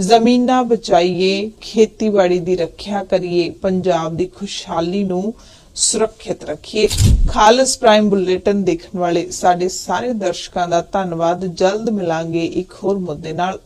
ਜ਼ਮੀਨਾਂ ਬਚਾਈਏ, ਖੇਤੀਬਾੜੀ ਦੀ ਰੱਖਿਆ ਕਰੀਏ, ਪੰਜਾਬ ਦੀ ਖੁਸ਼ਹਾਲੀ ਨੂੰ ਸੁਰੱਖਿਅਤ ਰੱਖੀਏ। ਖਾਲਸ ਪ੍ਰਾਈਮ ਬੁਲੇਟਿਨ ਦੇਖਣ ਵਾਲੇ ਸਾਡੇ ਸਾਰੇ ਦਰਸ਼ਕਾਂ ਦਾ ਧੰਨਵਾਦ। ਜਲਦ ਮਿਲਾਂਗੇ ਇੱਕ ਹੋਰ ਮੁੱਦੇ ਨਾਲ।